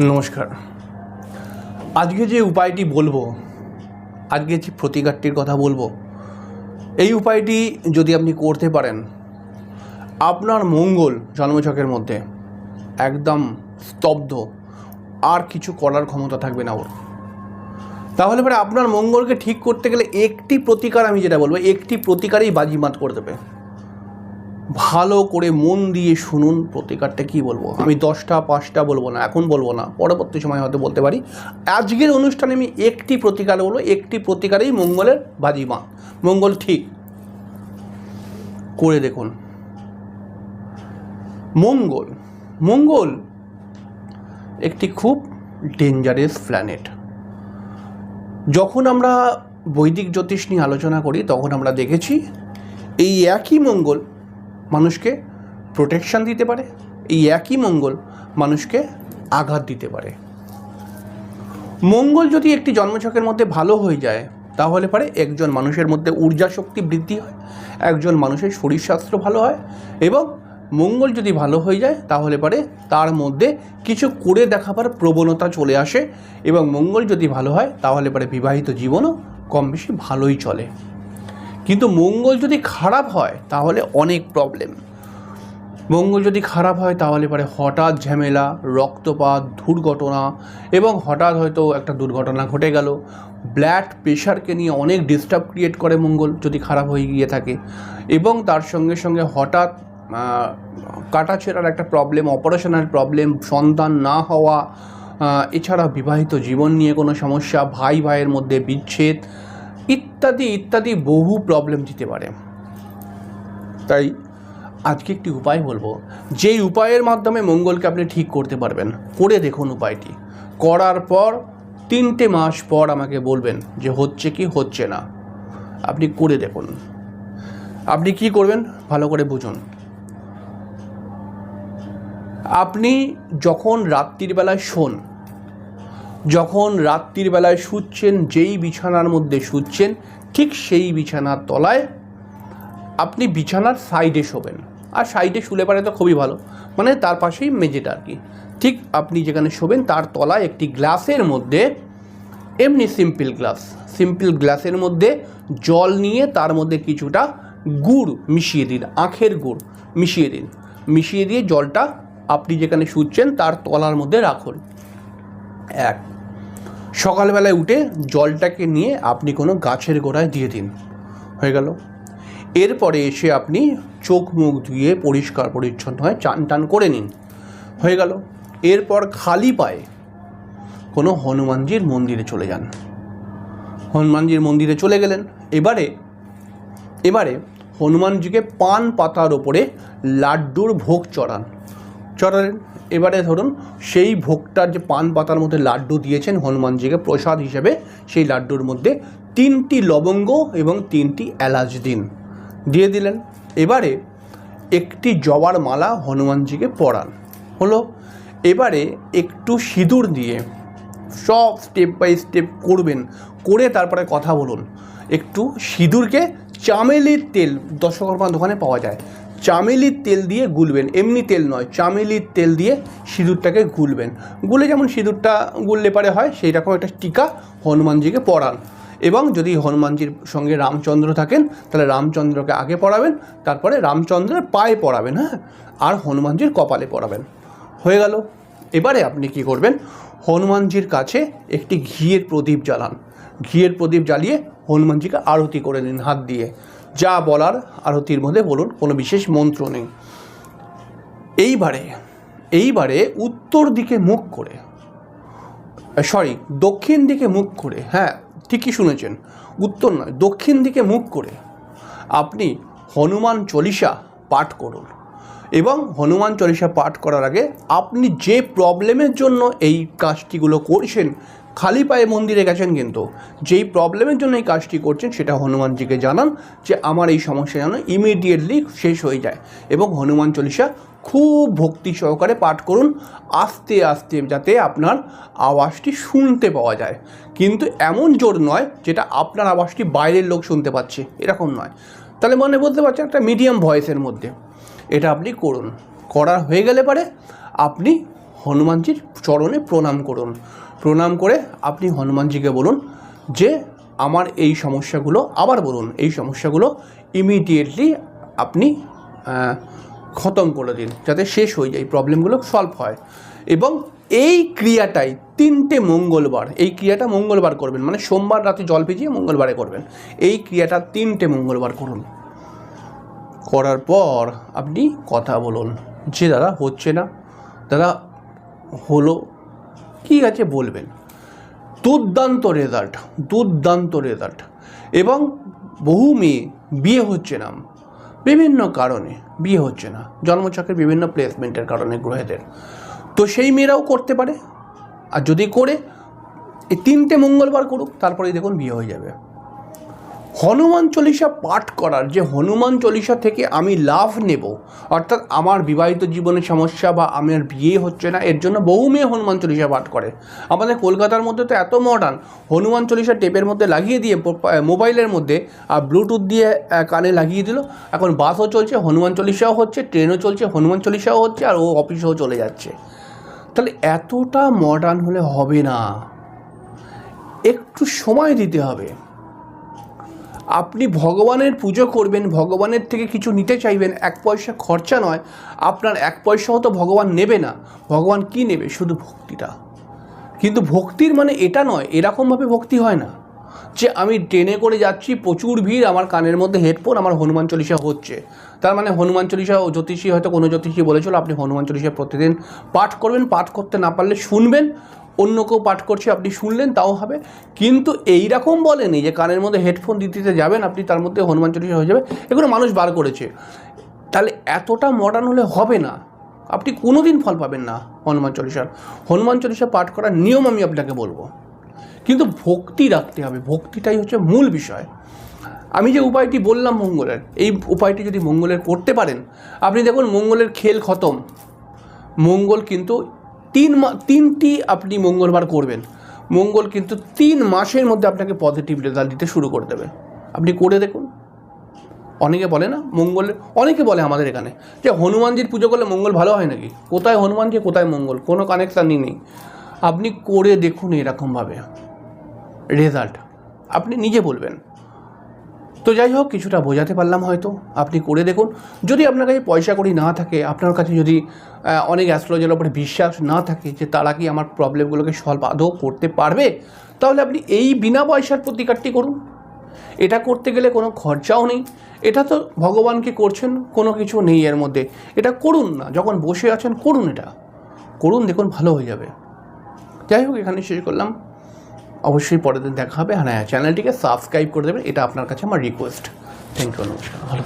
নমস্কার। আজকে যে উপায়টি বলব, আজকে যে প্রতিকারটির কথা বলব, এই উপায়টি যদি আপনি করতে পারেন, আপনার মঙ্গল জন্মছকের মধ্যে একদম স্তব্ধ, আর কিছু করার ক্ষমতা থাকবে না ওর। তাহলে পরে আপনার মঙ্গলকে ঠিক করতে গেলে একটি প্রতিকার আমি যেটা বলব, একটি প্রতিকারেই বাজিমাত করে দেবে। ভালো করে মন দিয়ে শুনুন প্রতিকারটা কি বলব? আমি দশটা, পাঁচটা বলব না, এখন বলব না, পরবর্তী সময় হয়তো বলতে পারি। আজকের অনুষ্ঠানে আমি একটি প্রতিকার বলব, একটি প্রতিকারেই মঙ্গলের বাজিমা মঙ্গল ঠিক। করে দেখুন। মঙ্গল মঙ্গল একটি খুব ডেঞ্জারাস প্ল্যানেট যখন আমরা বৈদিক জ্যোতিষ নিয়ে আলোচনা করি, তখন আমরা দেখেছি এই একই মঙ্গল মানুষকে প্রোটেকশন দিতে পারে, এই একই মঙ্গল মানুষকে আঘাত দিতে পারে। মঙ্গল যদি একটি জন্মছকের মধ্যে ভালো হয়ে যায়, তাহলে পারে একজন মানুষের মধ্যে ঊর্জা শক্তি বৃদ্ধি হয়, একজন মানুষের শরীর স্বাস্থ্য ভালো হয় এবং মঙ্গল যদি ভালো হয়ে যায়, তাহলে পারে তার মধ্যে কিছু করে দেখাবার প্রবণতা চলে আসে এবং মঙ্গল যদি ভালো হয়, তাহলে পারে বিবাহিত জীবনও কম বেশি ভালোই চলে। কিন্তু মঙ্গল যদি খারাপ হয়, তাহলে অনেক প্রবলেম মঙ্গল যদি খারাপ হয়, তাহলে পরে হঠাৎ ঝামেলা, রক্তপাত, দুর্ঘটনা এবং হঠাৎ হয়তো একটা দুর্ঘটনা ঘটে গেল। ব্লাড প্রেশারকে নিয়ে অনেক ডিস্টার্ব ক্রিয়েট করে মঙ্গল যদি খারাপ হয়ে গিয়ে থাকে। এবং তার সঙ্গে সঙ্গে হঠাৎ কাটাছেড়ার একটা প্রবলেম অপারেশনের প্রবলেম সন্তান না হওয়া এছাড়া বিবাহিত জীবন নিয়ে কোনো সমস্যা ভাই ভাইয়ের মধ্যে বিচ্ছেদ ইত্যাদি ইত্যাদি বহু প্রবলেম দিতে পারে। তাই আজকে একটি উপায় বলব, যেই উপায়ের মাধ্যমে মঙ্গলকে আপনি ঠিক করতে পারবেন, করে দেখুন উপায়টি। করার পর, তিনটে মাস পর আমাকে বলবেন যে হচ্ছে কি, হচ্ছে না। আপনি করে দেখুন। আপনি কি করবেন? ভালো করে বুঝুন। আপনি যখন রাত্রির বেলায় শোন যখন রাত্রির বেলায় শুচ্ছেন, যেই বিছানার মধ্যে শুচ্ছেন, ঠিক সেই বিছানার তলায় আপনি বিছানার সাইডে শোবেন। আর সাইডে শুলে পারে তো খুবই ভালো। মানে তার পাশেই মেঝেটা আর কি। ঠিক আপনি যেখানে শোবেন, তার তলায় একটি গ্লাসের মধ্যে, এমনি সিম্পল গ্লাস সিম্পল গ্লাসের মধ্যে জল নিয়ে তার মধ্যে কিছুটা গুড় মিশিয়ে দিন, আখের গুড় মিশিয়ে দিন। মিশিয়ে দিয়ে জলটা আপনি যেখানে শুচ্ছেন, তার তলার মধ্যে রাখুন। এক সকালবেলায় উঠে জলটাকে নিয়ে আপনি কোনো গাছের গোড়ায় দিয়ে দিন। হয়ে গেল। এরপরে এসে আপনি চোখ মুখ ধুয়ে পরিষ্কার পরিচ্ছন্ন হয়ে চান টান করে নিন। হয়ে গেল। এরপর খালি পায়ে কোনো হনুমানজির মন্দিরে চলে যান। হনুমানজির মন্দিরে চলে গেলেন। এবারে এবারে হনুমানজিকে পান পাতার ওপরে লাড্ডুর ভোগ চড়ান। চড়ালেন। এবারে ধরুন সেই ভোগটার যে পান পাতার মধ্যে লাড্ডু দিয়েছেন হনুমানজিকে প্রসাদ হিসেবে, সেই লাড্ডুর মধ্যে তিনটি লবঙ্গ এবং তিনটি এলাচ দিন দিয়ে দিলেন। এবারে একটি জবার মালা হনুমানজিকে পরান। হলো, এবারে একটু সিঁদুর দিয়ে সব স্টেপ বাই স্টেপ করবেন, করে তারপরে কথা বলুন। একটু সিঁদুরকে চামেলির তেল দশকর্মা দোকানে পাওয়া যায়। চামেলির তেল দিয়ে গুলবেন, এমনি তেল নয়, চামেলির তেল দিয়ে সিঁদুরটাকে গুলবেন। গুলে যেমন সিঁদুরটা গুললে পারে হয় সেই রকম একটা টিকা হনুমানজিকে পরান এবং যদি হনুমানজির সঙ্গে রামচন্দ্র থাকেন, তাহলে রামচন্দ্রকে আগে পড়াবেন, তারপরে রামচন্দ্রের পায়ে পড়াবেন হ্যাঁ? আর হনুমানজির কপালে পড়াবেন। হয়ে গেল। এবারে আপনি কি করবেন? হনুমানজির কাছে একটি ঘিয়ের প্রদীপ জ্বালান। ঘিয়ের প্রদীপ জ্বালিয়ে হনুমানজিকে আরতি করে নিন হাত দিয়ে। যা বলার আরতির মধ্যে বলুন, কোনো বিশেষ মন্ত্র নেই। এইবারে এইবারে উত্তর দিকে মুখ করে সরি দক্ষিণ দিকে মুখ করে হ্যাঁ ঠিকই শুনেছেন, উত্তর নয়, দক্ষিণ দিকে মুখ করে আপনি হনুমান চল্লিশা পাঠ করুন। এবং হনুমান চল্লিশা পাঠ করার আগে আপনি যে প্রবলেমের জন্য এই কাজটিগুলো করছেন খালি পায়ে মন্দিরে গেছেন কিন্তু। যেই প্রবলেমের জন্য এই কাজটি করছেন, সেটা হনুমানজিকে জানান যে, আমার এই সমস্যা যেন ইমিডিয়েটলি শেষ হয়ে যায়। এবং হনুমান চল্লিশা খুব ভক্তি সহকারে পাঠ করুন, আস্তে আস্তে যাতে আপনার আওয়াজটি শুনতে পাওয়া যায়। কিন্তু এমন জোর নয় যেটা আপনার আওয়াজটি বাইরের লোক শুনতে পাচ্ছে, এরকম নয়। তাহলে মনে বলতে পারছেন একটা মিডিয়াম ভয়েসের মধ্যে। এটা আপনি করুন। করার হয়ে গেলে পারে আপনি হনুমানজির চরণে প্রণাম করুন। প্রণাম করে আপনি হনুমানজিকে বলুন যে, আমার এই সমস্যাগুলো আবার বলুন। এই সমস্যাগুলো ইমিডিয়েটলি আপনি খতম করে দিন, যাতে শেষ হয়ে যায় প্রবলেমগুলো সলভ হয়। এবং এই ক্রিয়াটাই তিনটে মঙ্গলবার, এই ক্রিয়াটা মঙ্গলবার করবেন। মানে সোমবার রাতে জল ভিজিয়ে মঙ্গলবারে করবেন। এই ক্রিয়াটা তিনটে মঙ্গলবার করুন। করার পর আপনি কথা বলুন যে, দাদা, হচ্ছে না। দাদা, হলো ঠিক আছে বলবেন? দুর্দান্ত রেজাল্ট দুর্দান্ত রেজাল্ট এবং বহু মেয়ে বিয়ে হচ্ছে না। বিভিন্ন কারণে বিয়ে হচ্ছে না। জন্মচক্রের বিভিন্ন প্লেসমেন্টের কারণে গ্রহেদের। তো সেই মেয়েরাও করতে পারে। আর যদি করে, এই তিনটে মঙ্গলবার করুক, তারপরেই দেখুন বিয়ে হয়ে যাবে। হনুমান চল্লিশা পাঠ করার যে হনুমান চল্লিশা থেকে আমি লাভ নেব, অর্থাৎ আমার বিবাহিত জীবনের সমস্যা বা আমার বিয়ে হচ্ছে না, এর জন্য বহু মেয়ে হনুমান চল্লিশা পাঠ করে। আমাদের কলকাতার মধ্যে তো এত মডার্ন হনুমান চল্লিশা টেপের মধ্যে লাগিয়ে দিয়ে মোবাইলের মধ্যে আর ব্লুটুথ দিয়ে কানে লাগিয়ে দিল। এখন বাসও চলছে, হনুমান চল্লিশাও হচ্ছে ট্রেনও চলছে, হনুমান চল্লিশাও হচ্ছে, আর ও অফিসেও চলে যাচ্ছে। তাহলে এতটা মডার্ন হলে হবে না। একটু সময় দিতে হবে। আপনি ভগবানের পুজো করবেন, ভগবানের থেকে কিছু নিতে চাইবেন, এক পয়সা খরচা নয়, আপনার এক পয়সাও তো ভগবান নেবে না। ভগবান কি নেবে? শুধু ভক্তিটা। কিন্তু ভক্তির মানে এটা নয়, এরকমভাবে ভক্তি হয় না যে আমি ট্রেনে করে যাচ্ছি, প্রচুর ভিড়, আমার কানের মধ্যে হেডফোন, আমার হনুমান চল্লিশা হচ্ছে। তার মানে হনুমান চল্লিশা জ্যোতিষী, হয়তো কোনো জ্যোতিষী বলেছিল, আপনি হনুমান চল্লিশা প্রতিদিন পাঠ করবেন, পাঠ করতে না পারলে শুনবেন অন্য কেউ পাঠ করছে, আপনি শুনলেন, তাও হবে। কিন্তু এই রকম বলেনি যে কানের মধ্যে হেডফোন দিতে যাবেন, আপনি তার মধ্যে হনুমান চল্লিশা হয়ে যাবে, এগুলো মানুষ বার করেছে। তাহলে এতটা মডার্ন হলে হবে না। আপনি কোনো দিন ফল পাবেন না হনুমান চল্লিশার। হনুমান চল্লিশা পাঠ করার নিয়ম আমি আপনাকে বলব। কিন্তু ভক্তি রাখতে হবে। ভক্তিটাই হচ্ছে মূল বিষয়। আমি যে উপায়টি বললাম মঙ্গলের, এই উপায়টি যদি মঙ্গলের করতে পারেন, আপনি দেখুন মঙ্গলের খেল খতম। মঙ্গল কিন্তু তিন তিনটি আপনি মঙ্গলবার করবেন। মঙ্গল কিন্তু তিন মাসের মধ্যে আপনাকে পজিটিভ রেজাল্ট দিতে শুরু করে দেবে। আপনি করে দেখুন। অনেকে বলে না, মঙ্গল অনেকে বলে আমাদের এখানে যে হনুমানজির পুজো করলে মঙ্গল ভালো হয় নাকি? কোথায় হনুমানজি কোথায় মঙ্গল? কোনো কানেকশানই নেই। আপনি করে দেখুন এরকমভাবে রেজাল্ট আপনি নিজে বলবেন। তো যাই হোক, কিছুটা বোঝাতে পারলাম হয়তো। আপনি করে দেখুন। যদি আপনার কাছে পয়সা করি না থাকে, আপনার কাছে যদি অনেক অ্যাস্ট্রোলজারের উপরে বিশ্বাস না থাকে যে তারা কি আমার প্রবলেমগুলোকে সলভ আদৌ করতে পারবে, তাহলে আপনি এই বিনা পয়সার প্রতিকারটি করুন। এটা করতে গেলে কোনো খরচাও নেই। এটা তো ভগবানকে করছেন? কোনো কিছু নেই এর মধ্যে। এটা করুন না। যখন বসে আছেন, করুন এটা। করুন, দেখুন, ভালো হয়ে যাবে। যাই হোক এখানে শেষ করলাম। অবশ্যই পরের দিন দেখা হবে। হ্যাঁ চ্যানেলটিকে সাবস্ক্রাইব করে দেবেন। এটা আপনার কাছে আমার রিকোয়েস্ট থ্যাংক ইউ নমস্কার। ভালো